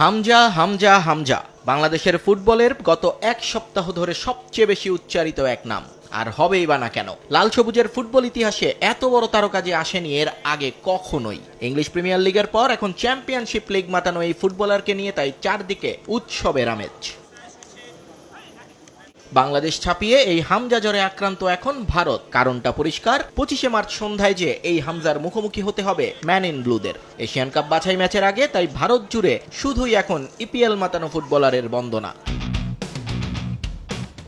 হামজা হামজা হামজা বাংলাদেশের ফুটবলের গত এক সপ্তাহ ধরে সবচেয়ে বেশি উচ্চারিত এক নাম। আর হবেই বা না কেন? লাল সবুজের ফুটবল ইতিহাসে এত বড় তারকা যে আসেনি এর আগে কখনোই। ইংলিশ প্রিমিয়ার লিগের পর এখন চ্যাম্পিয়নশিপ লিগ মাতানো এই ফুটবলারকে নিয়ে তাই চারদিকে উৎসবের আমেজ। বাংলাদেশ ছাপিয়ে এই হামজা জ্বরে আক্রান্ত এখন ভারত। কারণটা পরিষ্কার। পঁচিশে মার্চ সন্ধ্যায় যে এই হামজার মুখোমুখি হতে হবে ম্যান ইন ব্লুদের। এশিয়ান কাপ বাছাই ম্যাচের আগে, তাই ভারত জুড়ে শুধুই এখন ইপিএল মাতানো ফুটবলারের বন্দনা।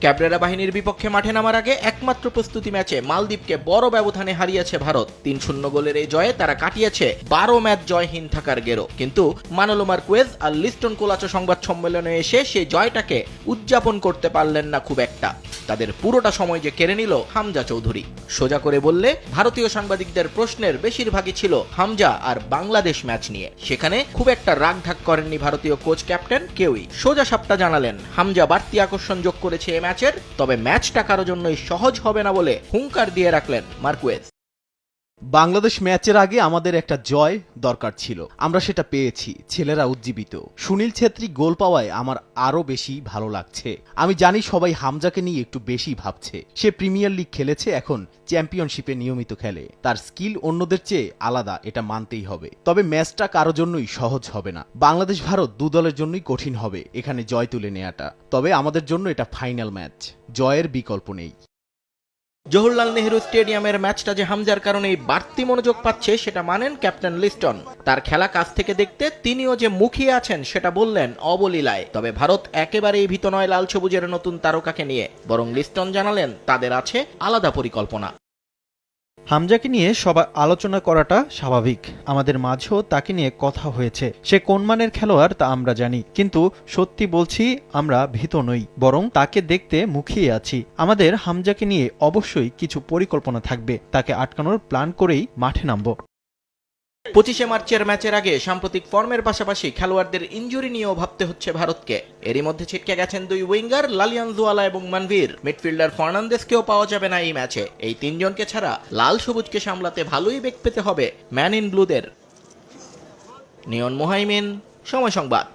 ক্যাবরেরা বাহিনীর বিপক্ষে মাঠে নামার আগে একমাত্র প্রস্তুতি ম্যাচে মালদ্বীপকে বড় ব্যবধানে হারিয়েছে ভারত। তিন শূন্য গোলের এই জয়ে তারা কাটিয়েছে বারো ম্যাচ জয়হীন থাকার গেরো। কিন্তু মানলোমার কুয়েজ আর লিস্টন কোলাচো সংবাদ সম্মেলনে এসে সেই জয়টাকে উদযাপন করতে পারলেন না খুব একটা। তাদের পুরোটা সময় যে কেড়ে নিল হামজা চৌধুরী। সোজা করে বললে, ভারতীয় সাংবাদিকদের প্রশ্নের বেশিরভাগই ছিল হামজা আর বাংলাদেশ ম্যাচ নিয়ে। সেখানে খুব একটা রাগ ঢাক করেননি ভারতীয় কোচ ক্যাপ্টেন কেউই। সোজা সাপটা জানালেন, হামজা বাড়তি আকর্ষণ যোগ করেছে এ ম্যাচের, তবে ম্যাচটা কারও জন্যই সহজ হবে না বলে হুঙ্কার দিয়ে রাখলেন মার্কুয়েজ। বাংলাদেশ ম্যাচের আগে আমাদের একটা জয় দরকার ছিল। আমরা সেটা পেয়েছি, ছেলেরা উজ্জীবিত। সুনীল ছেত্রী গোল পাওয়ায় আমার আরও বেশি ভালো লাগছে। আমি জানি সবাই হামজাকে নিয়ে একটু বেশি ভাবছে। সে প্রিমিয়ার লিগ খেলেছে, এখন চ্যাম্পিয়নশিপে নিয়মিত খেলে। তার স্কিল অন্যদের চেয়ে আলাদা, এটা মানতেই হবে। তবে ম্যাচটা কারও জন্যই সহজ হবে না। বাংলাদেশ ভারত দু দলের জন্যই কঠিন হবে এখানে জয় তুলে নেওয়াটা তবে আমাদের জন্য এটা ফাইনাল ম্যাচ। জয়ের বিকল্প নেই। জওহরলাল নেহরু স্টেডিয়ামের ম্যাচটা যে হামজার কারণে বাড়তি মনোযোগ পাচ্ছে, সেটা মানেন ক্যাপ্টেন লিস্টন। তার খেলা কাছ থেকে দেখতে তিনিও যে মুখিয়ে আছেন, সেটা বললেন অবলীলায় তবে ভারত একেবারেই ভীত নয় লাল সবুজের নতুন তারকাকে নিয়ে। বরং লিস্টন জানালেন, তাদের আছে আলাদা পরিকল্পনা। হামজাকে নিয়ে সবার আলোচনা করাটা স্বাভাবিক। আমাদের মাঝেও তাকে নিয়ে কথা হয়েছে। সে কোন মানের খেলোয়াড় তা আমরা জানি, কিন্তু সত্যি বলছি আমরা ভীত নই, বরং তাকে দেখতে মুখিয়ে আছি। আমাদের হামজাকে নিয়ে অবশ্যই কিছু পরিকল্পনা থাকবে, তাকে আটকানোর প্ল্যান করেই মাঠে নামবো। পঁচিশে মার্চের ম্যাচের আগে সাম্প্রতিক ফর্মের পাশাপাশি খেলোয়াড়দের ইঞ্জুরি নিয়েও ভাবতে হচ্ছে ভারতকে। এরই মধ্যে ছিটকে গেছেন দুই উইঙ্গার লালিয়ান জুয়ালা এবং মানভীর। মিডফিল্ডার ফার্নান্দেসকেও পাওয়া যাবে না এই ম্যাচে। এই তিনজনকে ছাড়া লাল সবুজকে সামলাতে ভালোই বেগ পেতে হবে ম্যান ইন ব্লুদের। নিয়ন মোহাইমিন, সময় সংবাদ।